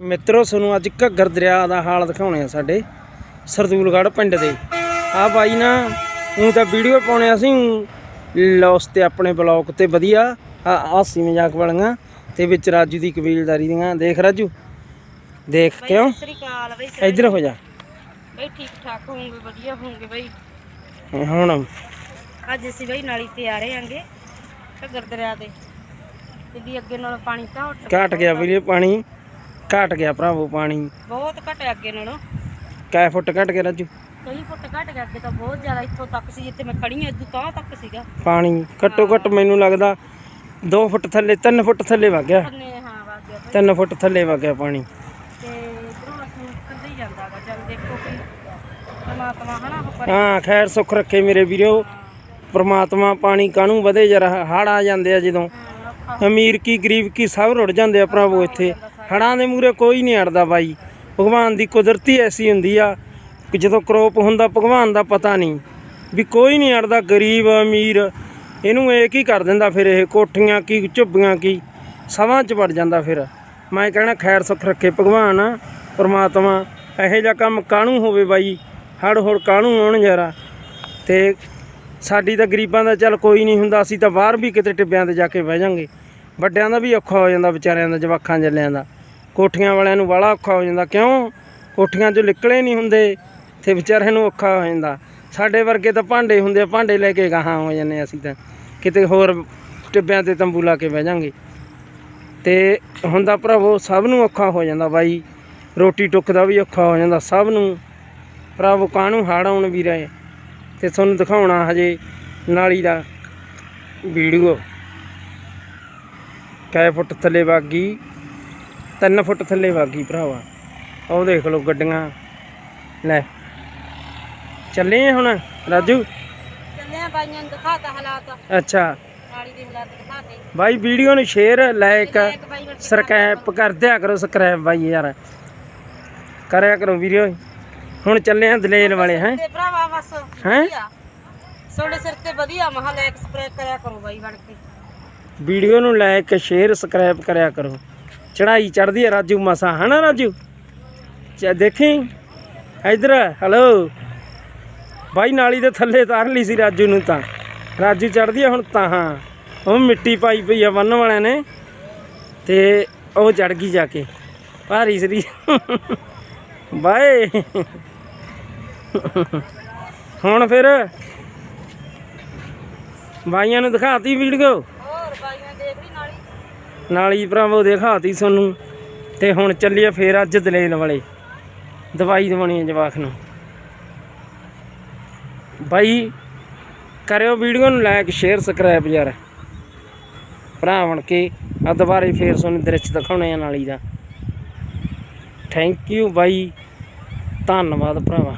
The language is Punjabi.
ਮਿੱਤਰੋ ਤੁਹਾਨੂੰ ਅੱਜ ਘੱਗਰ ਦਰਿਆ ਦਾ ਹਾਲ ਦਿਖਾਉਣੇ ਆ ਸਾਡੇ ਸਰਦੂਲਗੜ੍ਹ ਪਿੰਡ ਦੇ। ਆ ਬਾਈ ਨਾ ਉਹ ਤਾਂ ਵੀਡੀਓ ਪਾਉਣੇ ਅਸੀਂ ਲੌਸ ਤੇ ਆਪਣੇ ਬਲੌਗ ਤੇ ਵਧੀਆ। ਆ ਹਾਸੀ ਮਜ਼ਾਕ ਵਾਲੀਆਂ ਤੇ ਵਿੱਚ ਰਾਜੂ ਦੀ ਕਬੀਲਦਾਰੀ ਦੀਆਂ। ਦੇਖ ਰਾਜੂ ਦੇਖ ਕਿਉਂ? ਇੱਧਰ ਹੋ ਜਾ। ਬਈ ਠੀਕ ਠਾਕ ਹੋਵੋਗੇ ਵਧੀਆ ਹੋਵੋਗੇ ਬਈ। ਹੁਣ? ਅੱਜ ਅਸੀਂ ਬਈ ਨਾਲੀ ਤੇ ਆ ਰਹੇ ਆਂਗੇ ਘੱਗਰ ਦਰਿਆ ਤੇ। ਵੀ ਅੱਗੇ ਨਾਲੋਂ ਪਾਣੀ ਤਾਂ ਘਟ ਗਿਆ ਵੀਰੇ ਪਾਣੀ। ਘਟ ਗਿਆ ਭਰਾਵੋ ਪਾਣੀ। ਬਹੁਤ ਘਟਿਆ ਅੱਗੇ ਨਾਲੋਂ। ਕੈ ਫੁੱਟ ਘਟ ਗਿਆ ਰਾਜੂ? ਕਈ ਫੁੱਟ ਘਟ ਗਿਆ ਅੱਗੇ ਤਾਂ ਬਹੁਤ ਜ਼ਿਆਦਾ ਇੱਥੋਂ ਤੱਕ ਸੀ ਜਿੱਥੇ ਮੈਂ ਖੜੀ ਹਾਂ ਇਦੋਂ ਤਾਂ ਤੱਕ ਸੀਗਾ। ਪਾਣੀ ਘੱਟੋ ਘੱਟ ਮੈਨੂੰ ਲੱਗਦਾ 2 ਫੁੱਟ ਥੱਲੇ 3 ਫੁੱਟ ਥੱਲੇ ਵਗ ਗਿਆ। ਹਾਂ ਵੱਗ ਗਿਆ ਬਈ 3 ਫੁੱਟ ਥੱਲੇ ਵਗ ਗਿਆ ਪਾਣੀ। ਤੇ ਇਧਰੋਂ ਅਸੀਂ ਕੱਢੇ ਹੀ ਜਾਂਦਾ ਗਾ। ਚੱਲ ਦੇਖੋ ਕਿ ਪਰਮਾਤਮਾ ਹਨਾ ਉਹ ਕਰੇ ਹਾਂ ਖੈਰ ਸੁੱਖ ਰੱਖੇ ਮੇਰੇ ਵੀਰੋ। ਪ੍ਰਮਾਤਮਾ ਪਾਣੀ ਕਾਹਨੂੰ ਵਧੇ ਜਰਾ ਹੜ ਆ ਜਾਂਦੇ ਆ ਜਦੋਂ। ਅਮੀਰ ਕੀ ਗਰੀਬ ਕੀ ਸਭ ਰੁੜ ਜਾਂਦੇ ਆ ਭਰਾਵੋ ਇੱਥੇ। ਹੜਾਂ ਦੇ ਮੂਰੇ ਕੋਈ ਨਹੀਂ ਅੜਦਾ ਬਾਈ। ਭਗਵਾਨ ਦੀ ਕੁਦਰਤੀ ਐਸੀ ਹੁੰਦੀ ਆ ਕਿ ਜਦੋਂ ਕਰੋਪ ਹੁੰਦਾ, ਭਗਵਾਨ ਦਾ ਪਤਾ ਨਹੀਂ ਵੀ ਕੋਈ ਨਹੀਂ ਅੜਦਾ ਗਰੀਬ, ਅਮੀਰ, ਇਹਨੂੰ ਇਹ ਕੀ ਕਰ ਦਿੰਦਾ ਫਿਰ ਇਹ? ਕੋਠੀਆਂ ਕੀ, ਝੁੱਬੀਆਂ ਕੀ? ਸਭਾਂ ਚ ਵੜ ਜਾਂਦਾ ਫਿਰ। ਮੈਂ ਕਹਿਣਾ ਖੈਰ ਸੁੱਖ ਰੱਖੇ ਭਗਵਾਨ, ਪਰਮਾਤਮਾ, ਇਹੋ ਜਿਹਾ ਕੰਮ ਕਾਹਨੂੰ ਹੋਵੇ ਬਾਈ? ਹੜ ਹੁੜ ਕਾਹਨੂੰ ਆਉਣ ਜਰਾ? ਤੇ ਸਾਡੀ ਤਾਂ ਗਰੀਬਾਂ ਦਾ ਚੱਲ ਕੋਈ ਨਹੀਂ ਹੁੰਦਾ, ਅਸੀਂ ਤਾਂ ਬਾਹਰ ਵੀ ਕਿਤੇ ਟਿੱਬਿਆਂ ਤੇ ਜਾ ਕੇ ਬਹਿ ਜਾਾਂਗੇ। ਵੱਡਿਆਂ ਦਾ ਵੀ ਔਖਾ ਹੋ ਜਾਂਦਾ, ਵਿਚਾਰਿਆਂ ਦਾ ਜਵਾਖਾਂ ਜੱਲਿਆਂ ਦਾ। ਕੋਠੀਆਂ ਵਾਲਿਆਂ ਨੂੰ ਬੜਾ ਔਖਾ ਹੋ ਜਾਂਦਾ। ਕਿਉਂ? ਕੋਠੀਆਂ 'ਚੋਂ ਨਿਕਲੇ ਨਹੀਂ ਹੁੰਦੇ। ਤੇ ਵਿਚਾਰਿਆਂ ਨੂੰ ਔਖਾ ਹੋ ਜਾਂਦਾ। ਸਾਡੇ ਵਰਗੇ ਤਾਂ ਭਾਂਡੇ ਹੁੰਦੇ ਆ, ਭਾਂਡੇ ਲੈ ਕੇ ਗਾਹਾਂ ਹੋ ਜਾਂਦੇ ਅਸੀਂ ਤਾਂ। ਕਿਤੇ ਹੋਰ ਟਿੱਬਿਆਂ ਤੇ ਤੰਬੂ ਲਾ ਕੇ ਬਹਿ ਜਾਾਂਗੇ। ਤੇ ਹੁੰਦਾ ਭਰਾਵੋ, ਸਭ ਨੂੰ ਔਖਾ ਹੋ ਜਾਂਦਾ ਬਾਈ। ਰੋਟੀ ਟੁੱਕ ਦਾ ਵੀ ਔਖਾ ਹੋ ਜਾਂਦਾ ਸਭ ਨੂੰ। ਭਰਾਵੋ, ਕਾਹਨੂੰ ਹਾੜ ਆਉਣ ਵੀ ਰਹੇ ਤੇ ਤੁਹਾਨੂੰ ਦਿਖਾਉਣਾ ਹਜੇ ਨਾਲੀ ਦਾ ਵੀਡੀਓ। ਕੈ ਫੁੱਟ ਥੱਲੇ ਵਾਗੀ 3 ਫੁੱਟ ਥੱਲੇ ਵਾਗੀ ਭਰਾਵਾ। ਉਹ ਦੇਖ ਲਓ ਗੱਡੀਆਂ। ਲੈ। ਚੱਲੇ ਆ ਹੁਣ ਰਾਜੂ? ਚੱਲੇ ਆ ਬਾਈਆਂ ਨੂੰ ਦਿਖਾਤਾ ਹਾਲਾਤ। ਅੱਛਾ। ਨਾਲੀ ਦੇ ਹਾਲਾਤ ਦਿਖਾਤੇ। ਬਾਈ ਵੀਡੀਓ ਨੂੰ ਸ਼ੇਅਰ ਲਾਈਕ ਇੱਕ ਬਾਈ ਬੈਠੇ ਸਬਸਕ੍ਰਾਈਬ ਕਰ ਦਿਆ ਕਰੋ ਸਬਸਕ੍ਰਾਈਬ ਬਾਈ ਯਾਰ। ਕਰਿਆ ਕਰੋ ਵੀਡੀਓ। ਹੁਣ ਚੱਲੇ ਆ ਦਲੇਲ ਵਾਲੇ ਹੈ? ਭਰਾਵਾ ਬਸ ਹੈਂ? ਸੋਡੇ ਸਿਰ ਤੇ ਵਧੀਆ ਮਹਾ ਲਾਇਕ ਸਪਰੇਅ ਕਰਿਆ ਕਰੋ ਬਾਈ ਵੜ ਕੇ। ਵੀਡੀਓ ਨੂੰ ਲਾਈਕ ਸ਼ੇਅਰ ਸਬਸਕ੍ਰਾਈਬ ਕਰਿਆ ਕਰੋ। ਚੜਾਈ ਚੜਦੀ ਹੈ ਰਾਜੂ ਮਸਾ, ਹਨਾ ਰਾਜੂ? ਚਾ ਦੇਖੀ? ਇਧਰ ਹੈਲੋ ਬਾਈ ਨਾਲੀ ਦੇ ਥੱਲੇ ਤਾਰ ਲਈ ਸੀ ਰਾਜੂ ਨੂੰ ਤਾਂ। ਰਾਜੂ ਚੜਦੀ ਆ ਹੁਣ ਤਾਂ, ਹਾਂ। ਉਹ ਮਿੱਟੀ ਪਾਈ ਪਈ ਆ ਬੰਨ ਵਾਲਿਆਂ ਨੇ। ਤੇ ਉਹ ਚੜ ਗਈ ਜਾ ਕੇ। ਭਾਰੀ ਸਰੀ ਬਾਏ। ਹੁਣ ਫਿਰ ਬਾਈਆਂ ਨੂੰ ਦਿਖਾਤੀ ਵੀਡੀਓ ਹੋਰ ਬਾਈਆਂ ਦੇਖ ਲਈ ਨਾਲੀ ਭਰਾਵੋ ਦਿਖਾਤੀ ਤੁਹਾਨੂੰ। ਤੇ ਹੁਣ ਚੱਲੀਏ ਫੇਰ ਅੱਜ ਦਲੇਲ ਵਾਲੇ। ਦਵਾਈ ਦਵਾਉਣੀ ਹੈ ਜਵਾਖ ਨੂੰ। ਬਾਈ, ਕਰਿਓ ਵੀਡੀਓ ਨੂੰ ਲਾਈਕ ਸ਼ੇਅਰ ਸਬਸਕ੍ਰਾਈਬ ਯਾਰ। ਭਰਾ ਬਣ ਕੇ ਆ ਦੁਬਾਰੇ ਫੇਰ ਤੁਹਾਨੂੰ ਦ੍ਰਿਸ਼ ਦਿਖਾਉਣੇ ਆ ਨਾਲੀ ਦਾ। ਥੈਂਕ ਯੂ ਬਾਈ। ਧੰਨਵਾਦ ਭਰਾਵਾ।